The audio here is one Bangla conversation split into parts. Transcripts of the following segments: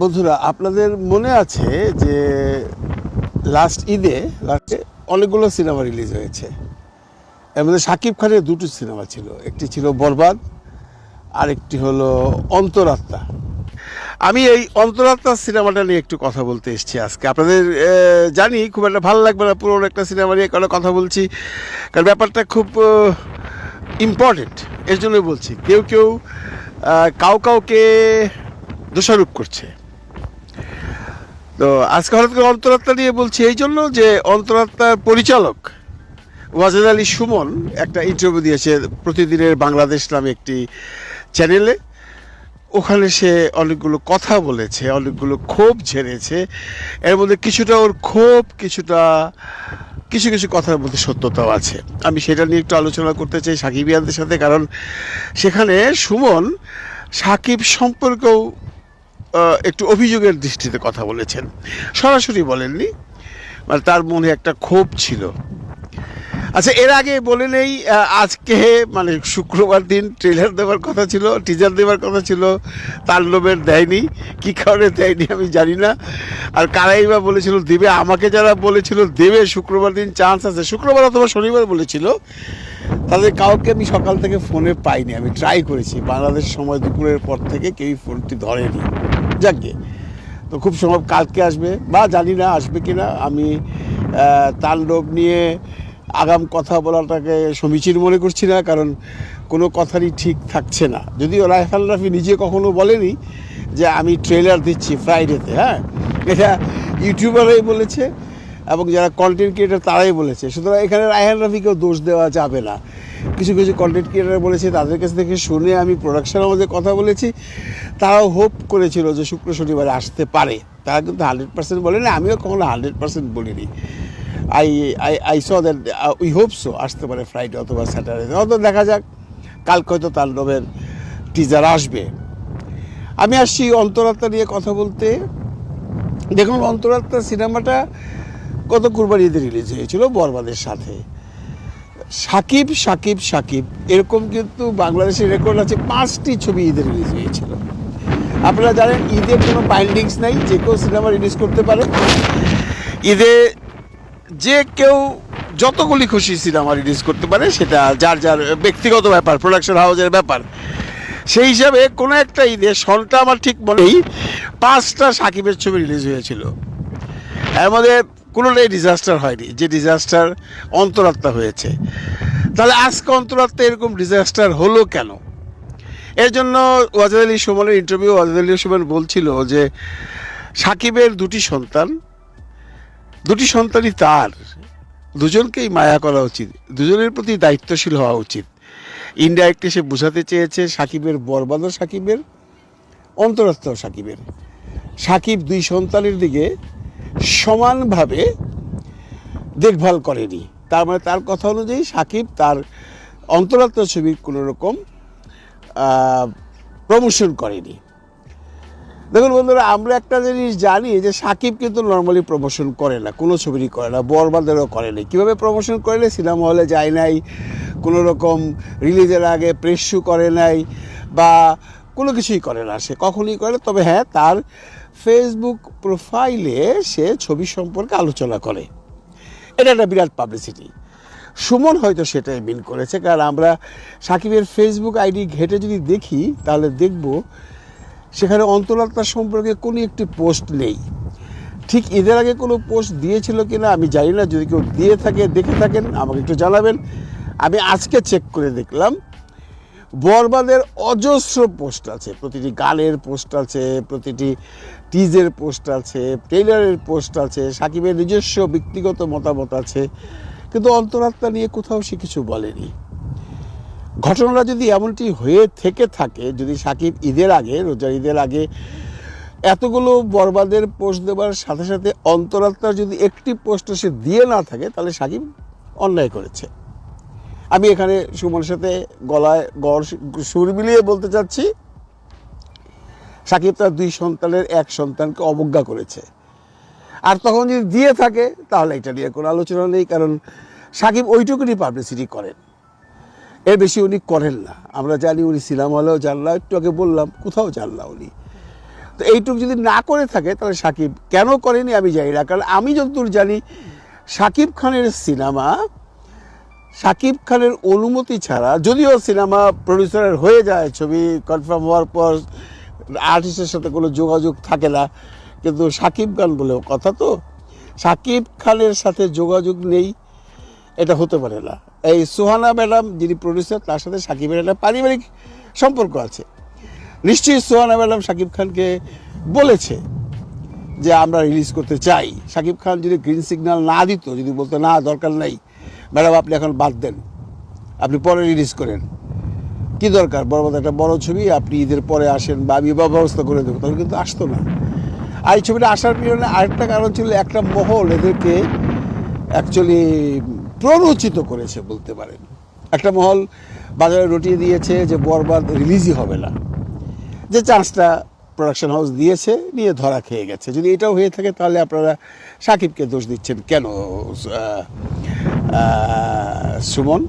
বন্ধুরা, আপনাদের মনে আছে যে লাস্ট ঈদে লাস্টে অনেকগুলো সিনেমা রিলিজ হয়েছে। এর মধ্যে শাকিব খানের দুটো সিনেমা ছিল। একটি ছিল বরবাদ আর একটি হলো অন্তরাত্মা। আমি এই অন্তরাত্মা সিনেমাটা নিয়ে একটু কথা বলতে এসেছি আজকে। আপনাদের জানি খুব একটা ভালো লাগবে না পুরোনো একটা সিনেমা নিয়ে কারও কথা বলছি। কারণ ব্যাপারটা খুব ইম্পর্টেন্ট এর জন্য বলছি, কেউ কেউ কাউ কাউকে দোষারোপ করছে। তো আজকে হঠাৎ করে অন্তরাত্মা নিয়ে বলছি এই জন্য যে অন্তরাত্মার পরিচালক ওয়াজেদ আলী সুমন একটা ইন্টারভিউ দিয়েছে প্রতিদিনের বাংলাদেশ নামে একটি চ্যানেলে ওখানে সে অনেকগুলো কথা বলেছে, অনেকগুলো ক্ষোভ ঝেড়েছে। এর মধ্যে কিছুটা ওর ক্ষোভ, কিছুটা, কিছু কিছু কথার মধ্যে সত্যতাও আছে। আমি সেটা নিয়ে একটু আলোচনা করতে চাই সাকিব সাকিবিয়ানদের সাথে, কারণ সেখানে সুমন সাকিব সম্পর্কেও একটু অভিযোগের দৃষ্টিতে কথা বলেছেন। সরাসরি বলেননি। মানে তার মনে একটা ক্ষোভ ছিল। আচ্ছা এর আগে বলে নেই আজকে মানে শুক্রবার দিন ট্রেলার দেওয়ার কথা ছিল টিজার দেওয়ার কথা ছিল তাণ্ডবের দেয়নি। কি কারণে দেয়নি আমি জানি না। আর কারাই বা বলেছিল, দেবে আমাকে যারা বলেছিল, দেবে, শুক্রবার দিন চান্স আছে। শুক্রবার অথবা শনিবার বলেছিল, তাদের কাউকে আমি সকাল থেকে ফোনে পাইনি। আমি ট্রাই করেছি। বাংলাদেশ সময় দুপুরের পর থেকে কেউই ফোনটি ধরেনি। যাকে তো খুব সম্ভব কালকে আসবে বা জানি না আসবে কি না, আমি তাণ্ডব নিয়ে আগাম কথা বলাটাকে সমীচীন মনে করছি না, কারণ কোনো কথারই ঠিক থাকছে না। যদিও রায়ফাল রাফি নিজে কখনো বলেনি যে আমি ট্রেলার দিচ্ছি ফ্রাইডেতে হ্যাঁ? এটা ইউটিউবাররাই বলেছে এবং যারা কন্টেন্ট ক্রিয়েটার তারাই বলেছে। সুতরাং এখানে রায়হান রাফিকেও দোষ দেওয়া যাবে না। কিছু কিছু কন্টেন্ট ক্রিয়েটার বলেছে, তাদের কাছ থেকে শুনে আমি প্রোডাকশন আমাদের কথা বলেছি। তারাও হোপ করেছিল যে শুক্র শনিবারে আসতে পারে। তারা কিন্তু হান্ড্রেড পার্সেন্ট বলেনি আমিও কখনো হান্ড্রেড পার্সেন্ট বলিনি। I I I saw that we hope so আসতে পারে ফ্রাইডে অথবা স্যাটারডে অত দেখা যাক, কালকে হয়তো তাণ্ডবের টিজার আসবে। আমি আসছি অন্তরাত্মা নিয়ে কথা বলতে। দেখুন, অন্তরাত্মা সিনেমাটা গত কুরবানি ঈদে রিলিজ হয়েছিল বরবাদের সাথে। সাকিব সাকিব সাকিব, এরকম কিন্তু বাংলাদেশের রেকর্ড আছে পাঁচটি ছবি ঈদে রিলিজ হয়েছিল। আপনারা জানেন ঈদের কোনো বাইন্ডিংস নাই, যে কেউ সিনেমা রিলিজ করতে পারে। ঈদে যে কেউ যতগুলি খুশি সিনেমা রিলিজ করতে পারে, সেটা যার যার ব্যক্তিগত ব্যাপার প্রোডাকশন হাউসের ব্যাপার। সেই হিসাবে কোনো একটা ঈদে সনটা আমার ঠিক মনে নেই পাঁচটা সাকিবের ছবি রিলিজ হয়েছিল। এর মধ্যে কোনোটাই ডিজাস্টার হয়নি, যে ডিজাস্টার অন্তরাত্মা হয়েছে। তাহলে আজকে অন্তরাত্মা এরকম ডিজাস্টার হলো কেন? এর জন্য ওয়াজেদ আলী সুমনের ইন্টারভিউ ওয়াজেদ আলী সুমন বলছিল যে, সাকিবের দুটি সন্তান, দুটি সন্তানই তার। দুজনকেই মায়া করা উচিত, দুজনের প্রতি দায়িত্বশীল হওয়া উচিত। ইনডাইরেক্টলি সে বোঝাতে চেয়েছে সাকিবের বরবাদও সাকিবের অন্তরাত্মাও সাকিবের। সাকিব দুই সন্তানের দিকে সমানভাবে দেখভাল করেনি। তার মানে তার কথা অনুযায়ী সাকিব তার অন্তরাত্মা ছবির কোনো রকম প্রমোশন করেনি। দেখুন বন্ধুরা, আমরা একটা জিনিস জানি যে সাকিব কিন্তু নর্মালি প্রমোশন করে না, কোনো ছবিরই করে না, বরবাদেরও করে না কীভাবে প্রমোশন করে সিনেমা হলে যায় নাই, কোনো রকম রিলিজের আগে প্রেস করে নাই বা কোনো কিছুই করে না, সে কখনই করে তবে হ্যাঁ তার ফেসবুক প্রোফাইলে সে ছবি সম্পর্কে আলোচনা করে। এটা একটা বিরাট পাবলিসিটি সুমন হয়তো সেটাই মিন করেছে, কারণ আমরা সাকিবের ফেসবুক আইডি ঘেটে যদি দেখি, তাহলে দেখব সেখানে অন্তরাত্মা সম্পর্কে কোনো একটি পোস্ট নেই। ঠিক ঈদের আগে কোনো পোস্ট দিয়েছিল কি না আমি জানি না, যদি কেউ দিয়ে থাকে, দেখে থাকেন, আমাকে একটু জানাবেন। আমি আজকে চেক করে দেখলাম, বরবাদের অজস্র পোস্ট আছে, প্রতিটি গানের পোস্ট আছে, প্রতিটি টিজের পোস্ট আছে টেইলারের পোস্ট আছে, সাকিবের নিজস্ব ব্যক্তিগত মতামত আছে। কিন্তু অন্তরাত্মা নিয়ে কোথাও সে কিছু বলেনি। ঘটনাটা যদি এমনটি হয়ে থেকে থাকে, যদি সাকিব ঈদের আগে, রোজার ঈদের আগে এতগুলো বরবাদের পোস্ট দেওয়ার সাথে সাথে অন্তরাত্মার যদি একটি পোস্ট সে দিয়ে না থাকে, তাহলে সাকিব অন্যায় করেছে। আমি এখানে সুমনের সাথে গলায় গড় সুর মিলিয়ে বলতে চাচ্ছি, সাকিব তার দুই সন্তানের এক সন্তানকে অবজ্ঞা করেছে। আর তখন যদি দিয়ে থাকে, তাহলে এটা নিয়ে কোনো আলোচনা নেই, কারণ সাকিব ওইটুকুনি পাবলিসিটি করেন। এর বেশি উনি করেন না। আমরা জানি উনি সিনেমা হলেও যান না, একটু আগে বললাম, কোথাও যান না উনি। তো এইটুকু যদি না করে থাকে, তাহলে সাকিব কেন করেনি আমি জানি না। কারণ আমি যতদূর জানি, সাকিব খানের সিনেমা সাকিব খানের অনুমতি ছাড়া, যদিও সিনেমা প্রডিউসারের হয়ে যায় ছবি কনফার্ম হওয়ার পর আর্টিস্টের সাথে কোনো যোগাযোগ থাকে না কিন্তু সাকিব খান বলেও কথা তো। সাকিব খানের সাথে যোগাযোগ নেই, এটা হতে পারে না। এই সুহানা ম্যাডাম যিনি প্রডিউসার তার সাথে সাকিবের একটা পারিবারিক সম্পর্ক আছে। নিশ্চয়ই সোহানা ম্যাডাম সাকিব খানকে বলেছে যে আমরা রিলিজ করতে চাই। শাকিব খান যদি গ্রিন সিগন্যাল না দিত, যদি বলতো, না, দরকার নাই। ম্যাডাম, আপনি এখন বাদ দেন। আপনি পরে রিলিজ করেন। কি দরকার? বড় একটা বড় ছবি, আপনি ঈদের পরে আসেন বা আমি ব্যবস্থা করে দেবো। তাহলে কিন্তু আসতো না। আর এই ছবিটা আসার পিছনে আরেকটা কারণ ছিল একটা মহল এদেরকে অ্যাকচুয়ালি প্ররোচিত করেছে বলতে পারেন। একটা মহল বাজারে রটিয়ে দিয়েছে যে বরবাদ রিলিজই হবে না। যে চান্সটা প্রোডাকশন হাউস দিয়েছে, নিয়ে ধরা খেয়ে গেছে। যদি এটাও হয়ে থাকে, তাহলে আপনারা সাকিবকে দোষ দিচ্ছেন কেন সুমন?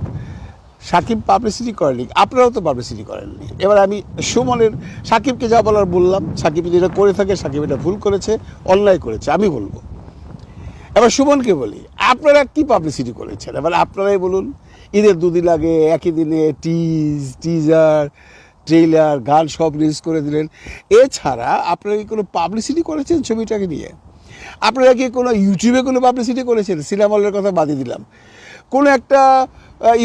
সাকিব পাবলিসিটি করেনি। আপনারাও তো পাবলিসিটি করেননি। এবার আমি সুমনের সাকিবকে যা বলার বললাম, সাকিব যদি এটা করে থাকে, সাকিব এটা ভুল করেছে, অন্যায় করেছে, আমি বলব। এবার সুমনকে বলি, আপনারা কি পাবলিসিটি করেছেন? এবার আপনারাই বলুন, ঈদের দুদিন আগে, একই দিনে টিজ টিজার ট্রেইলার গান সব রিলিজ করে দিলেন। এছাড়া আপনারা কি কোনো পাবলিসিটি করেছেন ছবিটাকে নিয়ে? আপনারা কি কোনো ইউটিউবে কোনো পাবলিসিটি করেছেন? সিনেমা হলের কথা বাদই দিলাম। কোনো একটা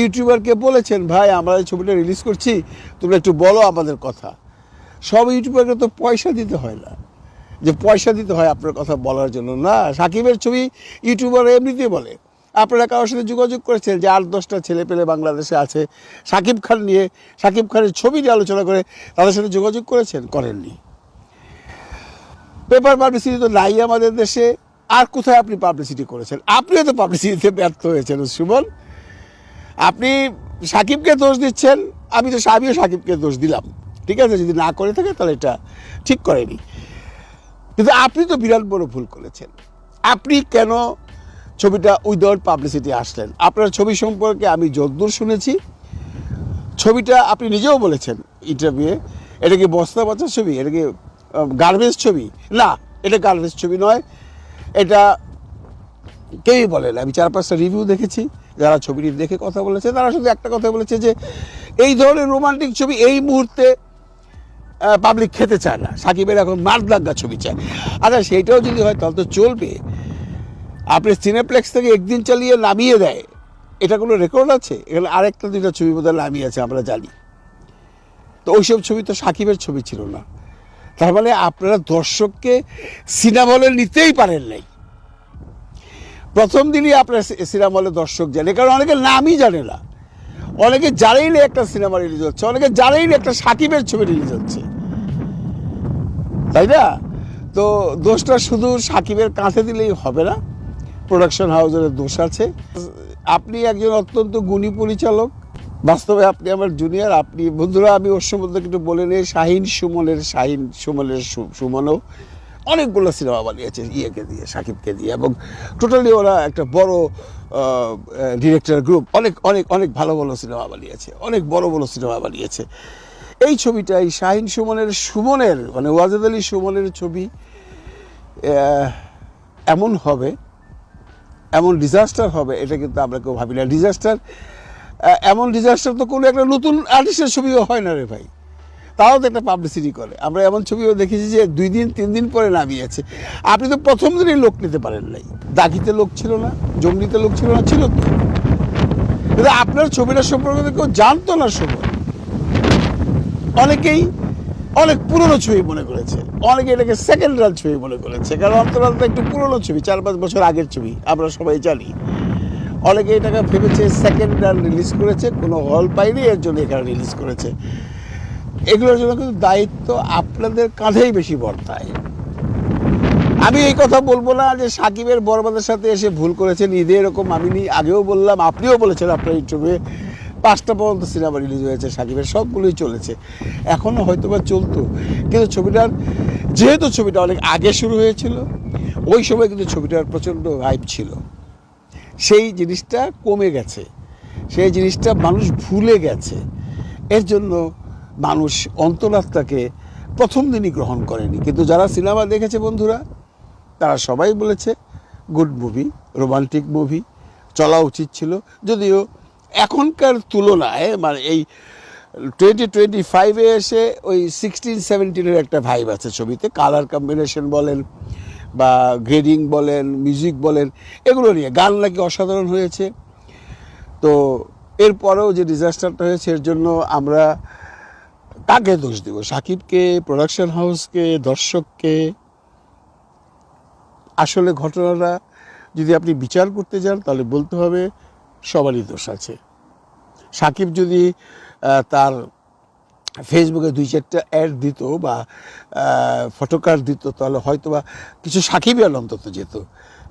ইউটিউবারকে বলেছেন, ভাই, আমরা এই ছবিটা রিলিজ করছি, তোমরা একটু বলো আমাদের কথা। সব ইউটিউবারকে তো পয়সা দিতে হয় না। যে পয়সা দিতে হয় আপনার কথা বলার জন্য না। সাকিবের ছবি ইউটিউবার এমনিতেই বলে। আপনারা কারোর সাথে যোগাযোগ করেছেন যে আট, দশটা ছেলে পেলে বাংলাদেশে আছে? সাকিব খান নিয়ে, সাকিব খানের ছবি নিয়ে আলোচনা করে তাদের সাথে যোগাযোগ করেছেন? করেননি। পেপার পাবলিসিটি তো নাই আমাদের দেশে। আর কোথায় আপনি পাবলিসিটি করেছেন? আপনিও তো পাবলিসিটিতে ব্যর্থ হয়েছেন, সুমন। আপনি সাকিবকে দোষ দিচ্ছেন, আমি তো আমিও সাকিবকে দোষ দিলাম। ঠিক আছে, যদি না করে থাকে তাহলে এটা ঠিক করেনি। কিন্তু আপনি তো বিরাট বড় ভুল করেছেন। আপনি কেন ছবিটা উইদাউট পাবলিসিটি আসলেন? আপনার ছবি সম্পর্কে আমি যদ্দূর শুনেছি। ছবিটা আপনি নিজেও বলেছেন ইন্টারভিউয়ে এটা কি বস্তা বাচ্চার ছবি? এটা কি গার্বেজ ছবি? না, এটা গার্বেজ ছবি নয়। এটা কেউই বলে না। আমি চার পাঁচটা রিভিউ দেখেছি। যারা ছবিটি দেখে কথা বলেছে, তারা শুধু একটা কথা বলেছে যে, এই ধরনের রোমান্টিক ছবি এই মুহূর্তে পাবলিক খেতে চায় না। সাকিবের এখন মারদাঙ্গা ছবি চায়। আচ্ছা সেইটাও যদি হয়, তাহলে তো চলবে। আপনি সিনেপ্লেক্স থেকে একদিন চালিয়ে নামিয়ে দেয়। এটা কোনো রেকর্ড আছে? এখানে আরেকটা দুইটা ছবি বোধহয় নামিয়ে আছে, আমরা জানি। তো ওইসব ছবি তো সাকিবের ছবি ছিল না। তার মানে আপনারা দর্শককে সিনেমা হলে নিতেই পারেন নাই। প্রথম দিনই আপনার সিনেমা হলে দর্শক জানে কারণ অনেকে নামই জানে না। অনেকে জানেই না একটা সিনেমা রিলিজ হচ্ছে, অনেকে জানেই না একটা সাকিবের ছবি রিলিজ হচ্ছে। তাই না? তো দোষটা শুধু সাকিবের কাঁধে দিলেই হবে না। প্রোডাকশন হাউসের দোষ আছে। আপনি একজন অত্যন্ত গুণী পরিচালক। বাস্তবে আপনি আমার জুনিয়র আপনি, বন্ধুরা, আমি ওর সম্বন্ধে একটু বলে নিই। শাহিন সুমনের শাহিন সুমনের সুমনও অনেকগুলো সিনেমা বানিয়েছে, ইয়েকে দিয়ে, সাকিবকে দিয়ে, এবং টোটালি ওরা একটা বড় ডিরেক্টর গ্রুপ অনেক অনেক অনেক ভালো ভালো সিনেমা বানিয়েছে, অনেক বড় বড় সিনেমা বানিয়েছে। এই ছবিটাই শাহিন সুমনের সুমনের মানে ওয়াজেদ আলী সুমনের ছবি। এমন হবে, এমন ডিজাস্টার হবে, এটা কিন্তু আমরা কেউ ভাবি না। ডিজাস্টার এমন ডিজাস্টার তো কোনো একটা নতুন আর্টিস্টের ছবিও হয় না রে ভাই। তাও তো একটা পাবলিসিটি করে। আমরা এমন ছবিও দেখেছি যে দুই দিন, তিন দিন পরে নামিয়েছে। আপনি তো প্রথম দিনই লোক নিতে পারেন নাই। দাগিতে লোক ছিল না জমনিতে লোক ছিল না, ছিল তো কিন্তু আপনার ছবিটা সম্পর্কে তো কেউ জানতো না সময় অনেকেই অনেক পুরনো ছবি মনে করেছে। অনেকে এটাকে সেকেন্ড রান ছবি মনে করেছে। কারণ অন্তরাল তো একটু পুরনো ছবি, চার পাঁচ বছর আগের ছবি, আমরা সবাই জানি। অনেকে এটাকে ভেবেছে সেকেন্ড রান রিলিজ করেছে, কোনো হল পাইনি এর জন্য এখানে রিলিজ করেছে। এগুলোর জন্য কিন্তু দায়িত্ব আপনাদের কাঁধেই বেশি বর্তায়। আমি এই কথা বলব না যে সাকিবের বরবাদের সাথে এসে ভুল করেছেন, ঈদে এরকম আমি আগেও বললাম, আপনিও বলেছেন আপনার ইউটিউবে পাঁচটা পর্যন্ত সিনেমা রিলিজ হয়েছে সাকিবের, সবগুলোই চলেছে। এখনও হয়তো বা চলতো। কিন্তু ছবিটার যেহেতু ছবিটা অনেক আগে শুরু হয়েছিল, ওই সময় কিন্তু ছবিটার প্রচণ্ড হাইপ ছিল। সেই জিনিসটা কমে গেছে। সেই জিনিসটা মানুষ ভুলে গেছে। এর জন্য মানুষ অন্তরাত্মাকে প্রথম দিনই গ্রহণ করেনি। কিন্তু যারা সিনেমা দেখেছে বন্ধুরা, তারা সবাই বলেছে, গুড মুভি, রোমান্টিক মুভি, চলা উচিত ছিল। যদিও এখনকার তুলনায় মানে এই টোয়েন্টি টোয়েন্টি ফাইভে এসে ওই সিক্সটিন সেভেন্টিনের একটা ভাইব আছে ছবিতে। কালার কম্বিনেশন বলেন বা গ্রেডিং বলেন, মিউজিক বলেন, এগুলো নিয়ে গান নাকি অসাধারণ হয়েছে। তো এরপরেও যে ডিজাস্টারটা হয়েছে, এর জন্য আমরা কাকে দোষ দেব? সাকিবকে প্রোডাকশন হাউসকে দর্শককে? আসলে ঘটনাটা যদি আপনি বিচার করতে যান, তাহলে বলতে হবে সবারই দোষ আছে। সাকিব যদি তার ফেসবুকে দুই চারটা অ্যাড দিত বা ফটোকার্ড দিত, তাহলে হয়তো বা কিছু সাকিবই অন্তত যেত,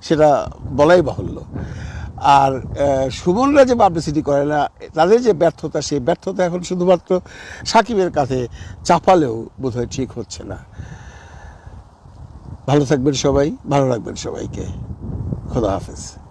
সেটা বলাই বাহুল্য। আর সুমনরা যে পাবলিসিটি করে না, তাদের যে ব্যর্থতা, সেই ব্যর্থতা এখন শুধুমাত্র সাকিবের কাছে চাপালেও বোধহয় ঠিক হচ্ছে না। ভালো থাকবেন সবাই, ভালো রাখবেন সবাইকে। খোদা হাফেজ।